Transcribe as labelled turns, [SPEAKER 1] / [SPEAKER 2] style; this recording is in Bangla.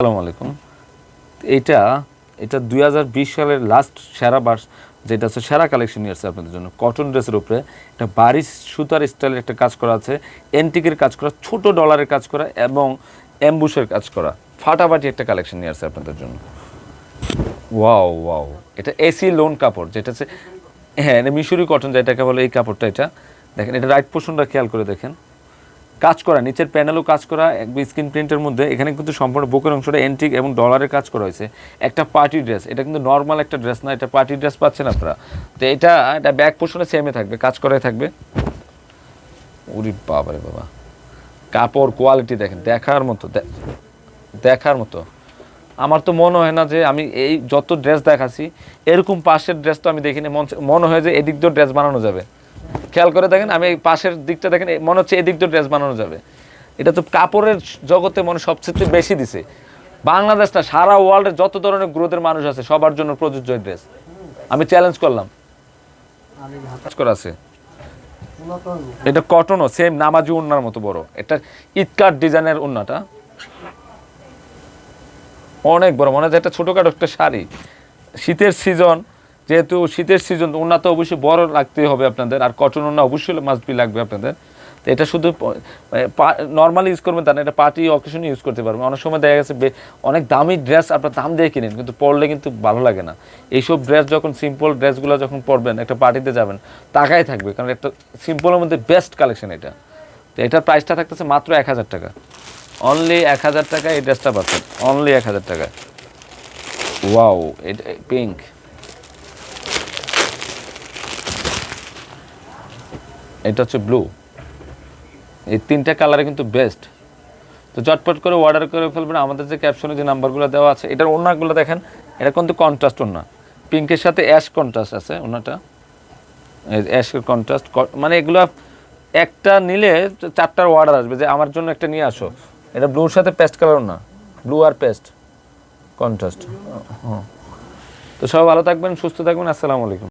[SPEAKER 1] আসসালামু আলাইকুম। এইটা, এটা দুই হাজার বিশ সালের লাস্ট সেরা বাস যেটা হচ্ছে সেরা কালেকশন নিয়ে আসছে আপনাদের জন্য। কটন ড্রেসের উপরে একটা বারিশ সুতার স্টাইলের একটা কাজ করা আছে এন্টিকের কাজ করা, ছোট ডলারের কাজ করা এবং অ্যাম্বুশের কাজ করা। ফাটাফাটি একটা কালেকশন নিয়ে আসছে আপনাদের জন্য। ওয়াও ওয়াও এটা এসি লোন কাপড়, যেটা হচ্ছে হ্যাঁ এটা মিশরি কটন যেটাকে বলে এই কাপড়টা এটা। দেখেন, এটা রাইট পোর্শনটা খেয়াল করে দেখেন। কাজ করা, নিচের প্যানেলও কাজ করা, একদম স্ক্রিন প্রিন্টের মধ্যে। এখানে কিন্তু সম্পূর্ণ বুকের অংশটা এন্টিক এবং ডলারের কাজ করা হয়েছে। একটা পার্টি ড্রেস এটা কিন্তু নর্মাল একটা ড্রেস না, এটা পার্টি ড্রেস পাচ্ছেন আপনারা। তো এটা এটা ব্যাক পোর্শনে সেমে থাকবে, কাজ করাই থাকবে। উরি বাবারে বাবা। কাপড় কোয়ালিটি দেখেন, দেখার মতো দেখার মতো। আমার তো মনে হয় না যে আমি এই যত ড্রেস দেখাচ্ছি, এরকম পাশের ড্রেস তো আমি দেখিনি। মন মনে হয় যে এদিক দিয়েও ড্রেস বানানো যাবে। খেয়াল করে দেখেন, আমি এই পাশের দিকটা দেখেন মনে হচ্ছে এদিক দিয়ে ড্রেস বানানো যাবে। এটা তো কাপড়ের জগতে মনে সবচেয়ে বেশি দিছে। বাংলাদেশ না, সারা ওয়ার্ল্ডের যত ধরনের গ্রোথের মানুষ আছে, সবার জন্য প্রযোজ্য ড্রেস। আমি চ্যালেঞ্জ করলাম। করা আছে। এটা কটনও সেম নামাজি উন্নার মতো বড়। এটা ইটকাট ডিজাইনের উন্নাটা। অনেক বড়, মনে হয় একটা ছোটোখাটো একটা শাড়ি। শীতের সিজন যেহেতু শীতের সিজন ওনা তো অবশ্যই বড় রাখতেই হবে আপনাদের, আর কটন ওনা অবশ্যই মাস্ট বি লাগবে আপনাদের। তো এটা শুধু নর্মালি ইউজ করবেন তা না, এটা পার্টি অকেশনে ইউজ করতে পারবেন। অনেক সময় দেখা গেছে অনেক দামি ড্রেস আপনার দাম দিয়ে কিনেন, কিন্তু পরলে কিন্তু ভালো লাগে না। এইসব ড্রেস যখন সিম্পল ড্রেসগুলো যখন পরবেন, একটা পার্টিতে যাবেন তাকাই থাকবে, কারণ একটা সিম্পলের মধ্যে বেস্ট কালেকশন এটা। তো এটার প্রাইসটা থাকতেছে মাত্র এক হাজার টাকা। অনলি এক হাজার টাকা এই ড্রেসটা পাচ্ছেন। অনলি এক হাজার টাকা ওয়াও এটা পিঙ্ক এটা হচ্ছে ব্লু এই তিনটা কালারে কিন্তু বেস্ট তো চটপট করে অর্ডার করে ফেলবেন। আমাদের যে ক্যাপশনে যে নাম্বারগুলো দেওয়া আছে, এটার ওনাগুলো দেখেন, এটা কিন্তু কন্ট্রাস্ট ওনা পিঙ্কের সাথে অ্যাশ কন্ট্রাস্ট আছে ওনাটা অ্যাশের কন্ট্রাস্ট মানে এগুলো একটা নিলে চারটার অর্ডার আসবে যে আমার জন্য একটা নিয়ে আসো। এটা ব্লুর সাথে পেস্ট কালার না ব্লু আর পেস্ট কন্ট্রাস্ট তো সবাই ভালো থাকবেন, সুস্থ থাকবেন। আসসালামু আলাইকুম।